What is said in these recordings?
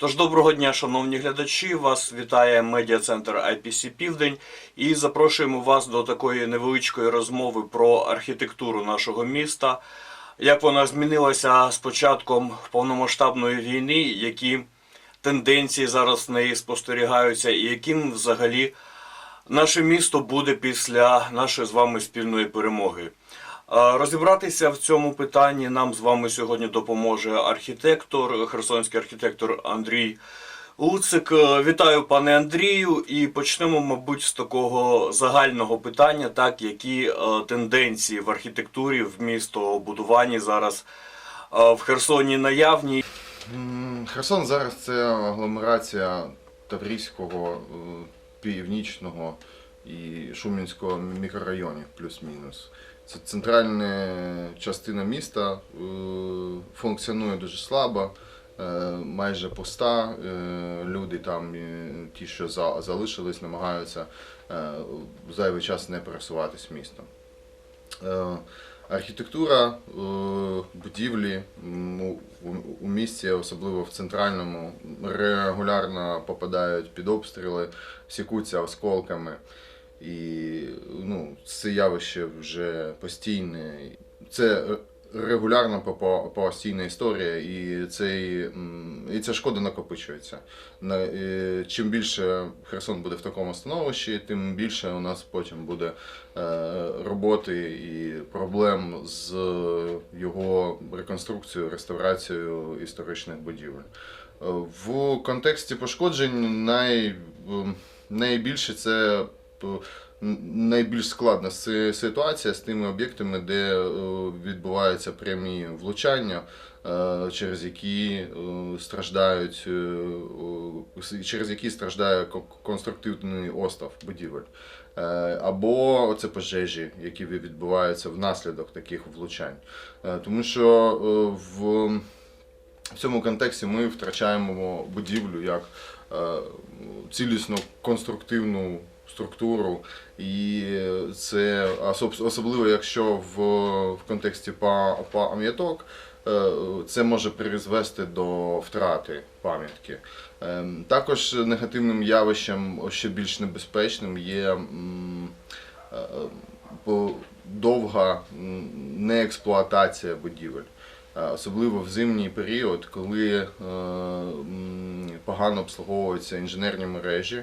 Тож доброго дня, шановні глядачі. Вас вітає медіа-центр IPC Південь і запрошуємо вас до такої невеличкої розмови про архітектуру нашого міста. Як вона змінилася з початком повномасштабної війни, які тенденції зараз в неї спостерігаються, і яким взагалі наше місто буде після нашої з вами спільної перемоги. Розібратися в цьому питанні нам з вами сьогодні допоможе архітектор, херсонський архітектор Андрій Луцик. Вітаю, пане Андрію, і почнемо, мабуть, з такого загального питання, так які е, тенденції в архітектурі, в містобудуванні зараз е, в Херсоні наявні. Херсон зараз це агломерація Таврійського, е, Північного і Шумінського мікрорайонів, плюс-мінус. Це центральна частина міста, е, функціонує дуже слабо, е, майже пуста. Е, Люди там, ті, що залишились, намагаються зайвий час не пересуватись містом. Архітектура, будівлі у місті, особливо в центральному, регулярно попадають під обстріли, сікуться осколками. І ну, це явище вже постійне. Це е, регулярно попо- постійна історія, і, цей, і ця шкода накопичується. На- Чим більше Херсон буде в такому становищі, тим більше у нас потім буде е, роботи і проблем з його реконструкцією, реставрацією історичних будівель. Е, В контексті пошкоджень най, найбільше це п- найбільш складна ситуація з тими об'єктами, де е, відбуваються прямі влучання, е, через які е, страждають, через які страждає конструктивний остав будівель. Або це пожежі, які відбуваються внаслідок таких влучань. Тому що в, в цьому контексті ми втрачаємо будівлю як цілісну конструктивну структуру, і це особливо, якщо в, в контексті па- пам'яток. е, Це може призвести до втрати пам'ятки. Ем, Також негативним явищем, ще більш небезпечним, є е, довга неексплуатація будівель. Е, Особливо в зимній період, коли погано обслуговуються інженерні мережі,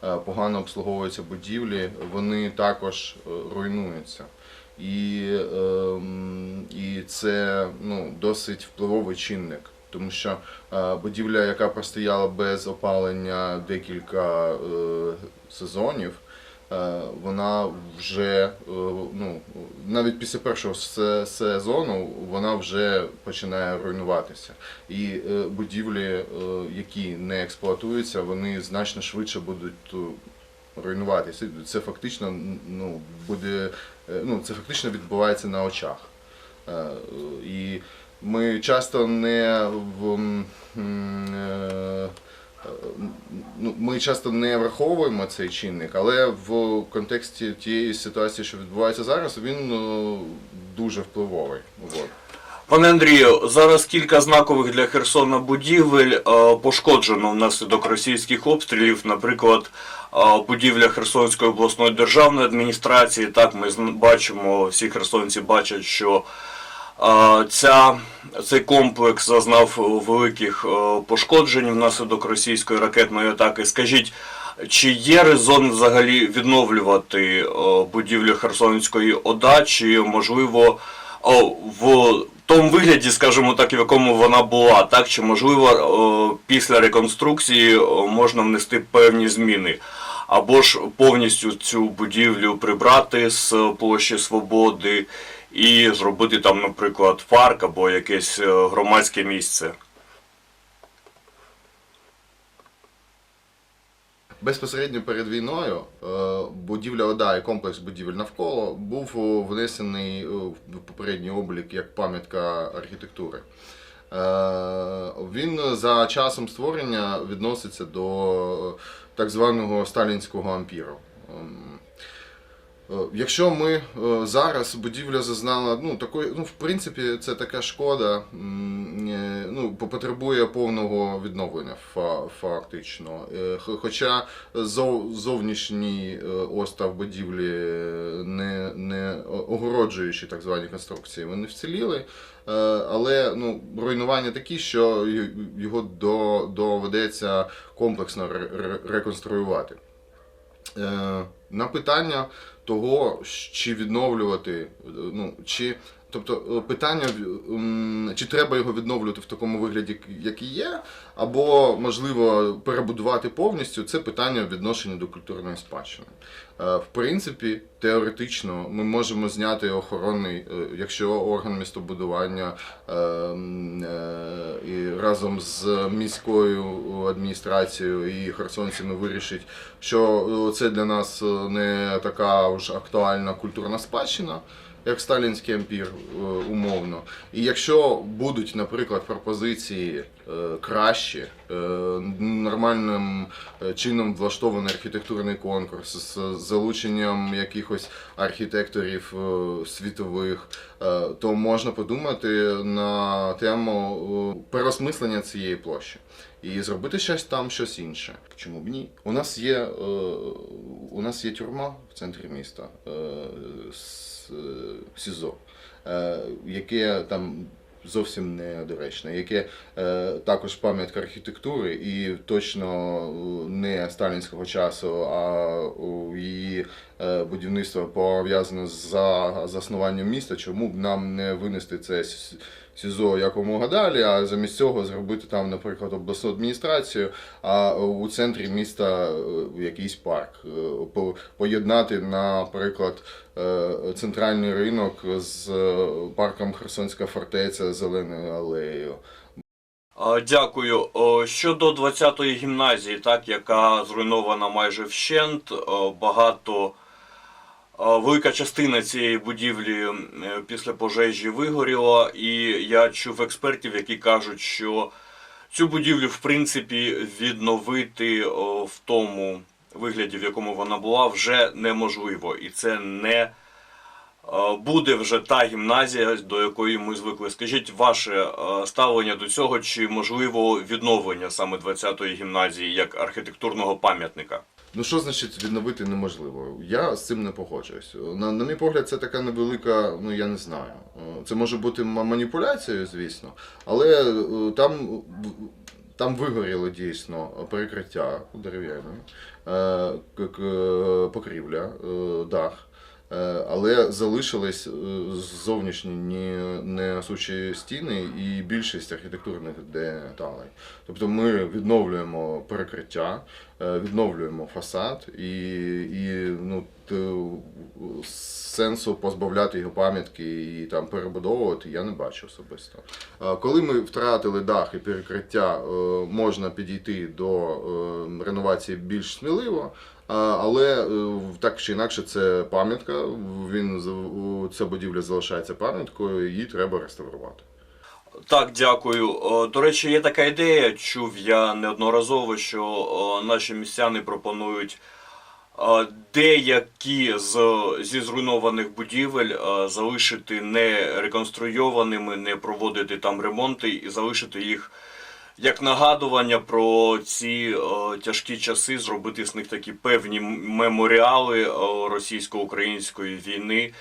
погано обслуговуються будівлі, вони також е, руйнуються. І, е, і це ну, досить впливовий чинник, тому що е, будівля, яка простояла без опалення декілька е, сезонів, е, вона вже е, ну, навіть після першого сезону вона вже починає руйнуватися. І е, будівлі, е, які не експлуатуються, вони значно швидше будуть е, руйнуватися. Це фактично ну, буде, е, ну, це фактично відбувається на очах. Е, І ми часто не в е, ну, ми часто не враховуємо цей чинник, але в контексті тієї ситуації, що відбувається зараз, він е, дуже впливовий. От. Пане Андрію, зараз кілька знакових для Херсона будівель е, пошкоджено внаслідок російських обстрілів. Наприклад, е, будівля Херсонської обласної державної адміністрації. Так, ми бачимо, всі херсонці бачать, що ця, цей комплекс зазнав великих е, пошкоджень внаслідок російської ракетної атаки. Скажіть, чи є резон взагалі відновлювати е, будівлю Херсонської ОДА, чи можливо в тому вигляді, скажімо так, в якому вона була, так? Чи можливо після реконструкції можна внести певні зміни, або ж повністю цю будівлю прибрати з площі Свободи і зробити там, наприклад, парк або якесь е, громадське місце. Безпосередньо перед війною е, будівля ОДА і комплекс будівель навколо був е, внесений в попередній облік як пам'ятка архітектури. Він за часом створення відноситься до так званого сталінського ампіру. Е, Якщо ми е, зараз будівля зазнала, ну такої, ну в принципі, це така шкода, е, ну по- потребує повного відновлення фа- фактично. Хоча зов- зовнішній остав будівлі не, не огороджуючі так звані конструкції, вони вціліли. Але ну, руйнування такі, що його до, доведеться комплексно ре- ре- реконструювати. Е, На питання того, чи відновлювати, е, ну, чи, тобто е, питання, чи треба його відновлювати в такому вигляді, який є, або, можливо, перебудувати повністю, це питання відношення до культурної спадщини. В принципі, теоретично ми можемо зняти охоронний, е, якщо орган містобудування е, е, і разом з міською адміністрацією і херсонцями вирішить, що е, це для нас не така уж актуальна культурна спадщина. Як сталінський ампір е, умовно. І якщо будуть, наприклад, пропозиції кращі, нормальним е, чином влаштований архітектурний конкурс з залученням якихось архітекторів е, світових, е, то можна подумати на тему е, переосмислення цієї площі і зробити щось там, щось інше. Чому б ні? У нас є, е, у нас є тюрма в центрі міста е, е, СІЗО, е, яке там. Зовсім недоречне, яке е, також пам'ятка архітектури і точно е, не сталінського часу, а її е, будівництво пов'язано з за- заснуванням міста. Чому б нам не винести це СІЗО якомога далі, а замість цього зробити там, наприклад, обласну адміністрацію, а у центрі міста е, якийсь парк. Е, Поєднати, наприклад, е, центральний ринок з парком Херсонська фортеця Зеленою алеєю. Дякую. Щодо 20-ї гімназії, так, яка зруйнована майже вщент, багато велика частина цієї будівлі е, після пожежі вигоріла, і я чув експертів, які кажуть, що цю будівлю, в принципі, відновити е, в тому вигляді, в якому вона була, вже неможливо. І це не е, буде вже та гімназія, до якої ми звикли. Скажіть ваше е, ставлення до цього, чи можливо відновлення саме 20-ї гімназії як архітектурного пам'ятника? Ну що значить відновити неможливо? Я з цим не погоджуюсь. На, на мій погляд, це така невелика, ну я не знаю. Е, Це може бути маніпуляцією, звісно, але е, там, там вигоріло дійсно перекриття дерев'яне, е, покрівля, дах. Е, Але залишились е, зовнішні ні- несучі стіни і більшість архітектурних деталей. Тобто ми відновлюємо перекриття, е, відновлюємо фасад і, і ну, сенсу позбавляти його пам'ятки і там перебудовувати я не бачу особисто. Коли ми втратили дах і перекриття, можна підійти до реновації більш сміливо. Але е, так чи інакше це пам'ятка. Він ця будівля залишається пам'яткою, її треба реставрувати. Так, дякую. Е, До речі, є така ідея, чув я неодноразово, що е, наші містяни пропонують деякі з, зі зруйнованих будівель залишити не реконструйованими, не проводити там ремонти і залишити їх як нагадування про ці о, тяжкі часи, зробити з них такі певні меморіали е, російсько-української війни.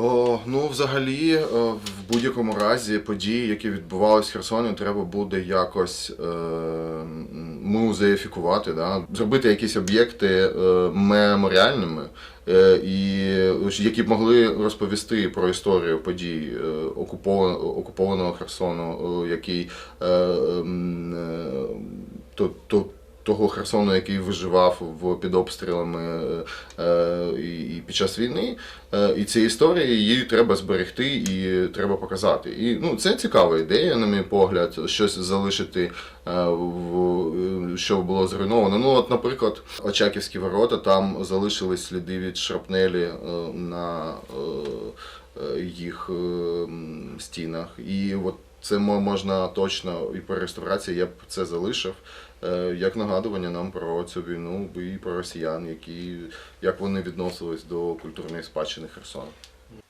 О, ну, взагалі, е, в будь-якому разі події, які відбувалися в Херсоні, треба буде якось е, м, музеїфікувати, да? зробити якісь об'єкти е, меморіальними, е, і які б могли розповісти про історію подій е, окупованого, окупованого Херсону, е, який е, е, то, то, того Херсону, який виживав в, під обстрілами е, е, і, під час війни. Е, і ці історії її треба зберегти і треба показати. І ну, це цікава ідея, на мій погляд, щось залишити, в, що було зруйновано. Ну, от, наприклад, Очаківські ворота, там залишились сліди від шрапнелі на їх стінах. І от це мо- можна точно і по реставрації я б це залишив. Е, Як нагадування нам про цю війну і про росіян, які як вони відносились до культурної спадщини Херсона.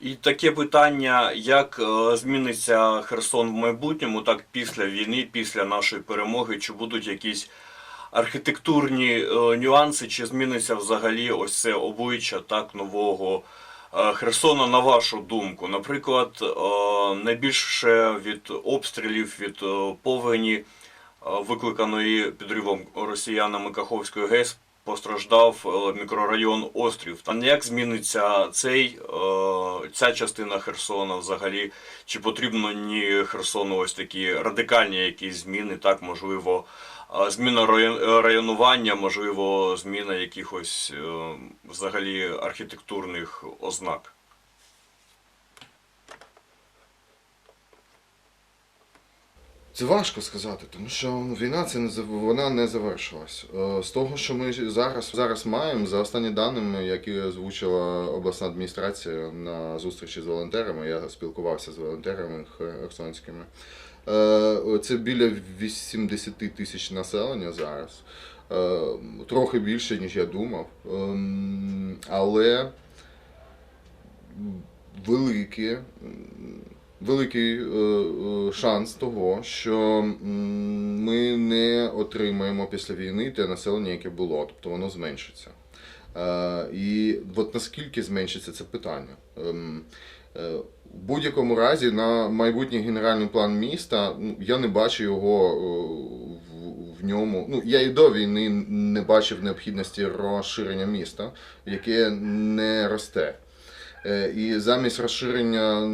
І таке питання, як е, зміниться Херсон в майбутньому, так після війни, після нашої перемоги, чи будуть якісь архітектурні е, нюанси, чи зміниться взагалі ось це обличчя так нового Херсона, на вашу думку? Наприклад, найбільше від обстрілів, від повені, викликаної підривом росіянами Каховської ГЕС, постраждав е, мікрорайон Острів. Та як зміниться цей, е, ця частина Херсона взагалі? Чи потрібно ні Херсону ось такі радикальні якісь зміни? Так, можливо, е, зміна район- районування, можливо, зміна якихось взагалі архітектурних ознак. Це важко сказати, тому що війна це не вона не завершилась. Е, З того, що ми зараз зараз маємо, за останні даними, які озвучила обласна адміністрація на зустрічі з волонтерами, я спілкувався з волонтерами херсонськими. е, Це біля 80 тисяч населення зараз. Е, Трохи більше, ніж я думав. Ем, Але великі, великий е, е, шанс того, що ми не отримаємо після війни те населення, яке було, тобто воно зменшиться. Е, І от наскільки зменшиться це питання. Ем, В будь-якому разі на майбутній генеральний план міста ну, я не бачу його в ньому. Ну, я і до війни не бачив необхідності розширення міста, яке не росте. Е, І замість розширення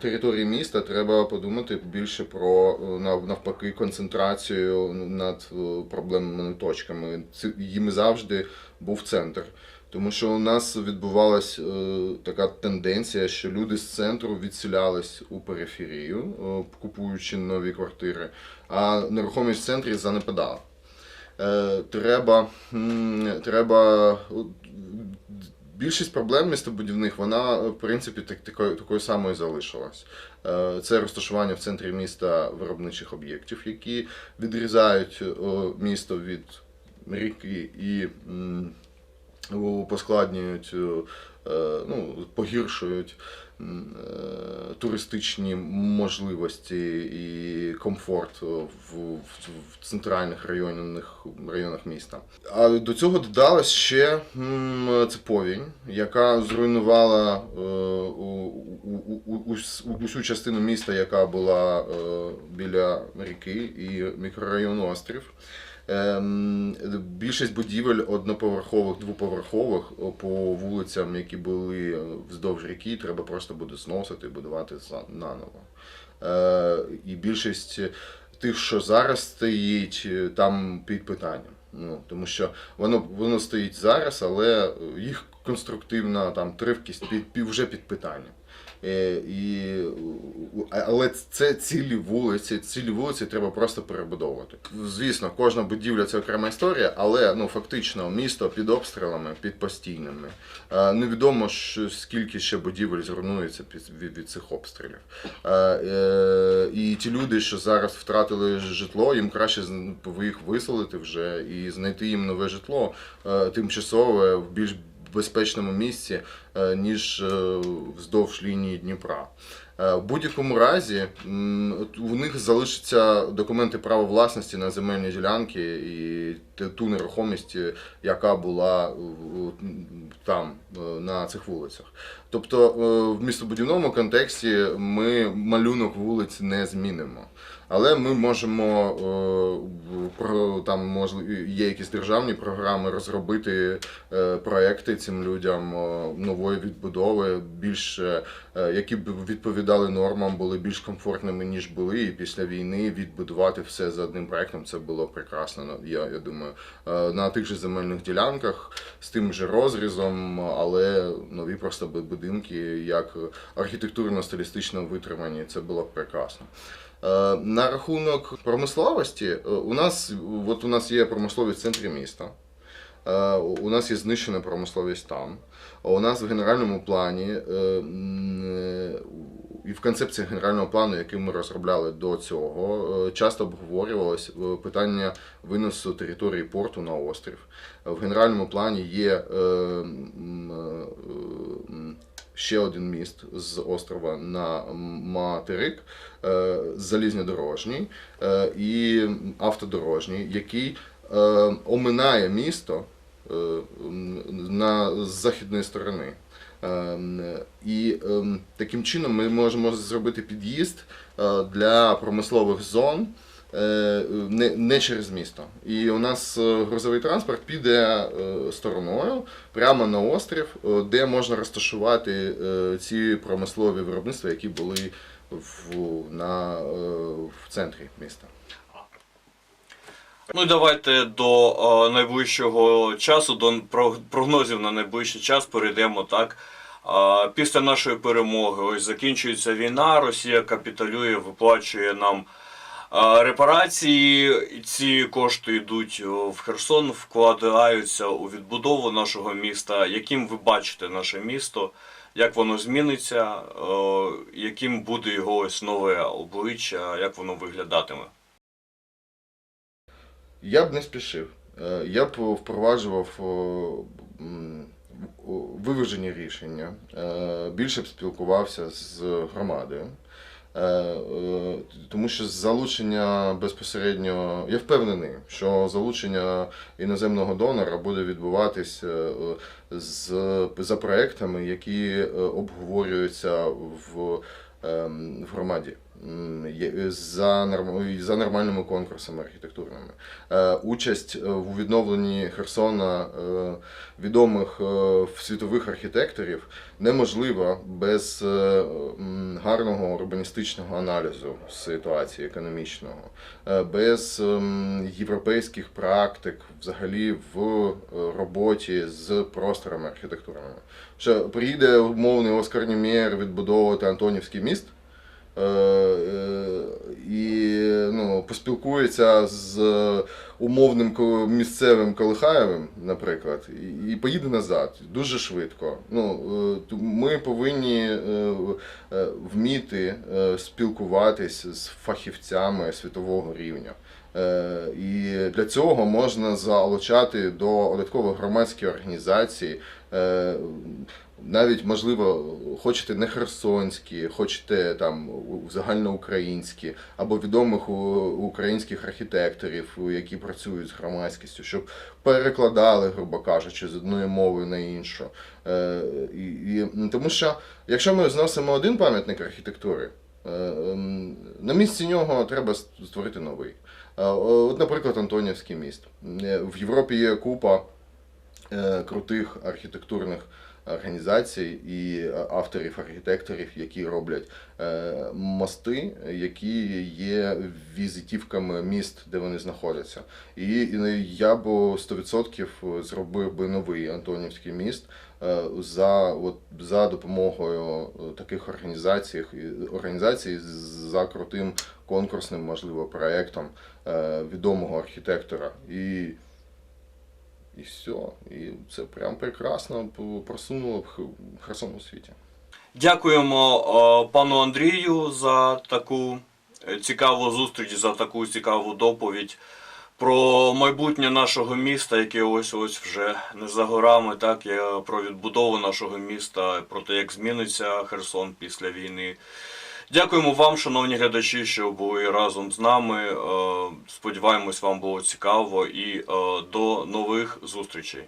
території міста треба подумати більше про е, навпаки концентрацію над е, проблемними точками. Їм завжди був центр. Тому що у нас відбувалась е, така тенденція, що люди з центру відселялись у периферію, купуючи нові квартири, а нерухомість в центрі занепадала. Треба, треба більшість проблем містобудівних, вона в принципі так, такою, такою самою залишилась. Е, Це розташування в центрі міста виробничих об'єктів, які відрізають е, місто від ріки і поскладнюють, е, е, ну, погіршують е, туристичні можливості і комфорт в, в, центральних районних, районах міста. А до цього додалась ще це повінь, яка зруйнувала усю частину міста, яка була біля ріки і мікрорайон Острів. Ем, Більшість будівель одноповерхових, двоповерхових по вулицям, які були е, вздовж ріки, треба просто буде зносити і будувати наново. Е, І більшість тих, що зараз стоїть, е, там під питанням. Ну, тому що воно, воно стоїть зараз, але їх конструктивна там тривкість під, вже під питанням. Е, І, але це цілі вулиці, цілі вулиці треба просто перебудовувати. Звісно, кожна будівля це окрема історія, але ну фактично місто під обстрілами, під постійними. Е, Невідомо що скільки ще будівель зруйнується від, від цих обстрілів. Е, І ті люди, що зараз втратили житло, їм краще з- їх виселити вже і знайти їм нове житло тимчасове в більш безпечному місці, е, ніж е, вздовж лінії Дніпра. Е, В будь-якому разі у них залишаться документи права власності на земельні ділянки і ту нерухомість, е, яка була е, там, на цих вулицях. Тобто в містобудівному контексті ми малюнок вулиць не змінимо. Але ми можемо там є якісь державні програми розробити проекти цим людям нової відбудови, більш е, які б відповідали нормам, були більш комфортними ніж були. І після війни відбудувати все за одним проектом це було прекрасно. Я, я думаю, Е, на тих же земельних ділянках з тим же розрізом, але нові просто будинки, як архітектурно-стилістично витримані, це було прекрасно. Е, На рахунок промисловості, е, у нас от у нас є промисловість в центрі міста. У нас є знищена промисловість там. У нас в генеральному плані е, е, і в концепції генерального плану, який ми розробляли до цього, е, часто обговорювалось питання виносу території порту на острів. В генеральному плані є ще один міст з острова на материк, залізнодорожній і автодорожній, який оминає місто на з західної сторони. Ем, І ем, таким чином ми можемо зробити під'їзд е, для промислових зон е, не, не через місто. І у нас е, грузовий транспорт піде е, стороною прямо на острів, е, де можна розташувати е, ці промислові виробництва, які були в, на, е, в центрі міста. Ну і давайте до е, найближчого часу, до про- прогнозів на найближчий час перейдемо так. Е, після нашої перемоги ось закінчується війна, Росія капітулює, виплачує нам е, репарації. Ці кошти йдуть в Херсон, вкладаються у відбудову нашого міста. Яким ви бачите наше місто? Як воно зміниться, е, яким буде його ось нове обличчя, як воно виглядатиме? Я б не спішив. Е, Я б впроваджував о, виважені рішення, Е, більше б спілкувався з громадою. Е, е, Тому що залучення безпосередньо, я впевнений, що залучення іноземного донора буде відбуватись е, з, за проектами, які е, обговорюються в, ем, в громаді. За, норм- за нормальними конкурсами архітектурними. Е, Участь е, у відновленні Херсона е, відомих світових архітекторів неможлива без гарного урбаністичного аналізу ситуації економічного, без європейських практик взагалі в роботі з просторами архітектурними. Що приїде умовний Оскар Німєр відбудовувати Антонівський міст. Е, е, І ну, поспілкується з умовним місцевим Колихаєвим, наприклад, і- поїде назад дуже швидко. Ну, е, ми повинні вміти спілкуватись з фахівцями світового рівня. І для цього можна залучати до додаткових громадські організації. Навіть можливо, хочете не херсонські, хочете там загальноукраїнські, або відомих українських архітекторів, які працюють з громадськістю, щоб перекладали, грубо кажучи, з одної мови на іншу. Е, і, і, тому що якщо ми зносимо один пам'ятник архітектури, е, ем, на місці нього треба створити новий. Е, От, наприклад, Антонівський міст. В Європі є купа крутих архітектурних організацій і е, авторів, архітекторів, які роблять е, мости, які є візитівками міст, де вони знаходяться. І, я б 100% зробив би новий Антонівський міст е, за, от, за допомогою таких організацій, організацій за крутим конкурсним, можливо, проєктом е, відомого архітектора. І і все. І це прям прекрасно просунуло б Х- Херсон у світі. Дякуємо е, пану Андрію за таку е, цікаву зустріч, за таку цікаву доповідь про майбутнє нашого міста, яке ось ось вже не за горами, так про відбудову нашого міста, про те, як зміниться Херсон після війни. Дякуємо вам, шановні глядачі, що були разом з нами. Е, Сподіваємось, вам було цікаво і е, до нових зустрічей.